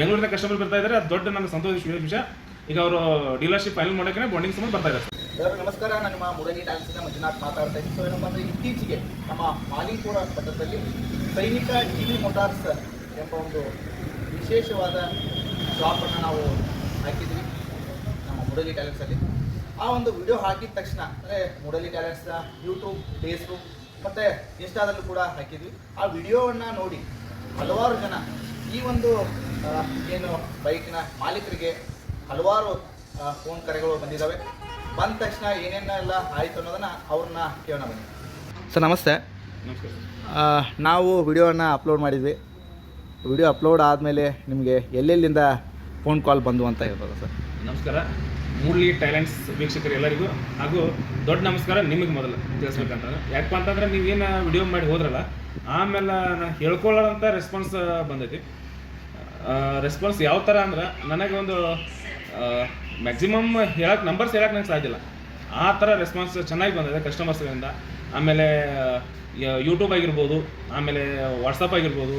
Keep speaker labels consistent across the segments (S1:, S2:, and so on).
S1: ಬೆಂಗಳೂರಿನ ಕಸ್ಟಮರ್ ಬರ್ತಾ ಇದ್ದಾರೆ ಅದು ದೊಡ್ಡ ನನಗೆ ಸಂತೋಷ ವಿಷಯ ಈಗ ಅವರು ಡೀಲರ್ಶಿಪ್ ಫೈನಲ್ ಮಾಡೋಕೆ ಬಾಂಡಿಂಗ್ ಸಂಬಂಧ ಬರ್ತಾ ಇದ್ದಾರೆ
S2: ಸರ್, ನಮಸ್ಕಾರ. ನಿಮ್ಮ ಮುರಳಿ ಟ್ಯಾಕ್ಸಿನ ಮಂಜುನಾಥ್ ಮಾತಾಡ್ತಾ ಇದ್ದೀನಿ. ಸೊ ಏನಪ್ಪ ಅಂದರೆ ಇತ್ತೀಚೆಗೆ ನಮ್ಮ ಮಾಲಿಪುರ ಪಟ್ಟದಲ್ಲಿ ಸೈನಿಕ ಟಿ ವಿ ಮೋಟಾರ್ಸ್ ಎಂಬ ಒಂದು ವಿಶೇಷವಾದ ಶಾಪನ್ನು ನಾವು ಹಾಕಿದ್ವಿ ನಮ್ಮ ಮುರಳಿ ಟ್ಯಾಲೆಂಟ್ಸಲ್ಲಿ ಆ ಒಂದು ವಿಡಿಯೋ ಹಾಕಿದ ತಕ್ಷಣ, ಅಂದರೆ ಮುರಳಿ ಟ್ಯಾಲೆಂಟ್ಸ್ನ ಯೂಟ್ಯೂಬ್ ಫೇಸ್ಬುಕ್ ಮತ್ತು ಇನ್ಸ್ಟಾದಲ್ಲೂ ಕೂಡ ಹಾಕಿದ್ವಿ. ಆ ವಿಡಿಯೋವನ್ನು ನೋಡಿ ಹಲವಾರು ಜನ ಈ ಒಂದು ಏನು ಬೈಕ್ನ ಮಾಲೀಕರಿಗೆ ಹಲವಾರು ಫೋನ್ ಕರೆಗಳು ಬಂದಿದ್ದಾವೆ ಬಂದ ತಕ್ಷಣ ಏನೇನೆಲ್ಲ ಆಯಿತು ಅನ್ನೋದನ್ನು ಅವ್ರನ್ನ ಕೇಳೋಣ ಬನ್ನಿ. ಸರ್ ನಮಸ್ತೆ. ನಾವು ವಿಡಿಯೋನ ಅಪ್ಲೋಡ್ ಮಾಡಿದ್ವಿ. ವಿಡಿಯೋ ಅಪ್ಲೋಡ್ ಆದಮೇಲೆ ನಿಮಗೆ ಎಲ್ಲೆಲ್ಲಿಂದ ಫೋನ್ ಕಾಲ್ ಬಂದು ಅಂತ ಹೇಳ್ಬೋದು ಸರ್?
S1: ನಮಸ್ಕಾರ. ಮೂರ್ಲಿ ಟ್ಯಾಲೆಂಟ್ಸ್ ವೀಕ್ಷಕರು ಎಲ್ಲರಿಗೂ ಹಾಗೂ ದೊಡ್ಡ ನಮಸ್ಕಾರ ನಿಮಗೆ ಮೊದಲು ತಿಳಿಸ್ಬೇಕಂತ ಯಾಕಪ್ಪ ಅಂತಂದ್ರೆ ನೀವೇನು ವಿಡಿಯೋ ಮಾಡಿ ಹೋದ್ರಲ್ಲ ಆಮೇಲೆ ಹೇಳ್ಕೊಳ್ಳೋಂಥ ರೆಸ್ಪಾನ್ಸ್ ಬಂದೈತಿ. ರೆಸ್ಪಾನ್ಸ್ ಯಾವ ಥರ ಅಂದ್ರೆ ನನಗೆ ಒಂದು ಮ್ಯಾಕ್ಸಿಮಮ್ ಹೇಳಕ್ಕೆ ನಂಬರ್ಸ್ ಹೇಳಕ್ಕೆ ನಂಗೆ ಸಾಧ್ಯ ಇಲ್ಲ. ಆ ಥರ ರೆಸ್ಪಾನ್ಸ್ ಚೆನ್ನಾಗಿ ಬಂದಿದೆ ಕಸ್ಟಮರ್ಸ್ಗಳಿಂದ ಆಮೇಲೆ ಯೂಟ್ಯೂಬ್ ಆಗಿರ್ಬೋದು, ಆಮೇಲೆ ವಾಟ್ಸಪ್ ಆಗಿರ್ಬೋದು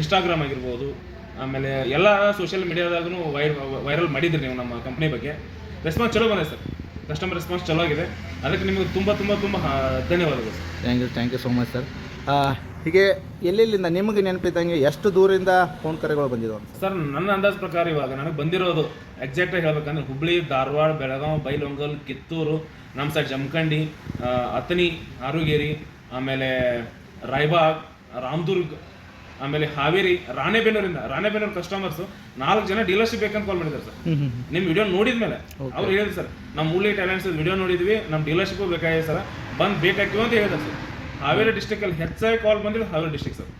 S1: ಇನ್ಸ್ಟಾಗ್ರಾಮ್ ಆಗಿರ್ಬೋದು, ಆಮೇಲೆ ಎಲ್ಲ ಸೋಷಿಯಲ್ ಮೀಡಿಯಾದಾಗೂ ವೈರ್ ವೈರಲ್ ಮಾಡಿದ್ರಿ ನೀವು ನಮ್ಮ ಕಂಪ್ನಿ ಬಗ್ಗೆ. ರೆಸ್ಪಾನ್ಸ್ ಚಲೋ ಬಂದಿದೆ ಸರ್. ಕಸ್ಟಮರ್ ರೆಸ್ಪಾನ್ಸ್ ಚಲೋ ಆಗಿದೆ. ಅದಕ್ಕೆ ನಿಮಗೆ ತುಂಬ ತುಂಬ ತುಂಬ ಧನ್ಯವಾದಗಳು sir.
S2: Thank you thank you so much sir ಹೀಗೆ ಎಲ್ಲೆಲ್ಲಿಂದ ನಿಮಗೆ ನೆನಪಿದ್ದಂಗೆ ಎಷ್ಟು ದೂರದಿಂದ ಫೋನ್ ಕರೆಗಳು ಬಂದಿದ್ದವು ಅಂತ?
S1: ಸರ್ ನನ್ನ ಅಂದಾಜು ಪ್ರಕಾರ ಇವಾಗ ನನಗೆ ಬಂದಿರೋದು ಎಕ್ಸಾಕ್ಟಾಗಿ ಹೇಳ್ಬೇಕಂದ್ರೆ ಹುಬ್ಳಿ ಧಾರವಾಡ ಬೆಳಗಾವಿ ಬೈಲೊಂಗಲ್ ಕಿತ್ತೂರು ನಮ್ಮ ಸೈಡ್ ಜಮಖಂಡಿ ಅತ್ನಿ ಆರುಗೇರಿ ಆಮೇಲೆ ರಾಯಬಾಗ್ ರಾಮದುರ್ಗ್ ಆಮೇಲೆ ಹಾವೇರಿ ರಾಣೆಬೆನ್ನೂರಿಂದ ರಾಣೆಬೆನ್ನೂರು ಕಸ್ಟಮರ್ಸ್ ನಾಲ್ಕು ಜನ ಡೀಲರ್ಶಿಪ್ ಬೇಕಂತ ಕಾಲ್ ಮಾಡಿದ್ದಾರೆ ಸರ್. ನಿಮ್ಮ ವಿಡಿಯೋ ನೋಡಿದ ಮೇಲೆ ಅವ್ರು ಹೇಳಿದ್ರು ಸರ್ ನಮ್ಮ ಮೂಲಿ ಟ್ಯಾಲೆಂಟ್ಸ್ ವಿಡಿಯೋ ನೋಡಿದ್ವಿ ನಮ್ಮ ಡೀಲರ್ಶಿಪ್ ಬೇಕಾಗಿದೆ ಸರ್ ಬಂದು ಬೇಕಾಗ್ತೀವಿ ಅಂತ ಹೇಳಿದ್ರು ಸರ್. ಹಾವೇರಿ ಡಿಸ್ಟಿಕಲ್ಲಿ ಹೆಚ್ಚಾಗಿ ಕಾಲ್ ಬಂದಿದ್ದು ಹಾವೇರಿ ಡಿಸ್ಟಿಕ್ ಸರ್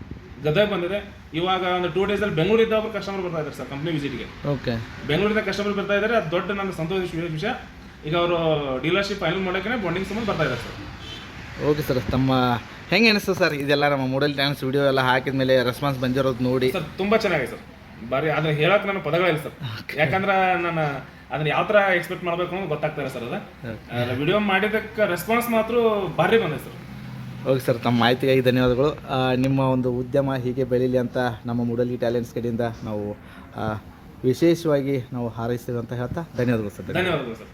S1: ಗದಗ ಬಂದಿದೆ. ಇವಾಗ ಒಂದು ಟೂ ಡೇಸಲ್ಲಿ ಬೆಂಗಳೂರಿಂದ ಒಬ್ಬರು ಕಸ್ಟಮರ್ ಬರ್ತಾ ಇದ್ದಾರೆ ಸರ್ ಕಂಪ್ನಿ ವಿಸಿಟ್ಗೆ
S2: ಓಕೆ
S1: ಬೆಂಗಳೂರಿಂದ ಕಸ್ಟಮರ್ ಬರ್ತಾ ಇದ್ದಾರೆ. ಅದು ದೊಡ್ಡ ನನ್ನ ಸಂತೋಷ ವಿಷಯ ಈಗ ಅವರು ಡೀಲರ್ಶಿಪ್ ಫೈನಲ್ ಮಾಡೋಕೆ ಬಾಂಡಿಂಗ್ ಸಂಬಂಧ ಬರ್ತಾ ಇದ್ದಾರೆ ಸರ್
S2: ಓಕೆ ಸರ್ ತಮ್ಮ ಹೆಂಗೆ ಅನಿಸ್ತು ಸರ್ ಇದೆಲ್ಲ ನಮ್ಮ ಮೂಡಲ್ ಡ್ಯಾನ್ಸ್ ವಿಡಿಯೋ ಎಲ್ಲ ಹಾಕಿದ ಮೇಲೆ ರೆಸ್ಪಾನ್ಸ್ ಬಂದಿರೋದು ನೋಡಿ?
S1: ಸರ್ ತುಂಬಾ ಚೆನ್ನಾಗಿದೆ ಸರ್ ಬಾರಿ ಅದನ್ನ ಹೇಳಕ್ ನನ್ನ ಪದಗಳಿಲ್ಲ ಸರ್ ಯಾಕಂದ್ರೆ ನಾನು ಅದನ್ನ ಯಾವ ತರ ಎಕ್ಸ್ಪೆಕ್ಟ್ ಮಾಡ್ಬೇಕು ಅನ್ನೋದು ಗೊತ್ತಾಗ್ತಾರೆ ಸರ್ ಅದು. ವಿಡಿಯೋ ಮಾಡಿದ್ದಕ್ಕೆ ರೆಸ್ಪಾನ್ಸ್ ಮಾತ್ರ ಭಾರಿ ಬಂದಿದೆ ಸರ್
S2: ಓಕೆ ಸರ್, ತಮ್ಮ ಮಾಹಿತಿಗಾಗಿ ಧನ್ಯವಾದಗಳು. ನಿಮ್ಮ ಒಂದು ಉದ್ಯಮ ಹೀಗೆ ಬೆಳೀಲಿ ಅಂತ ನಮ್ಮ ಮೂಡಲ್ಗಿ ಟ್ಯಾಲೆಂಟ್ಸ್ ಕಡೆಯಿಂದ ನಾವು ವಿಶೇಷವಾಗಿ ನಾವು ಹಾರೈಸ್ತೇವೆ ಅಂತ ಹೇಳ್ತಾ ಧನ್ಯವಾದಗಳು ಸರ್.
S1: ಧನ್ಯವಾದಗಳು ಸರ್.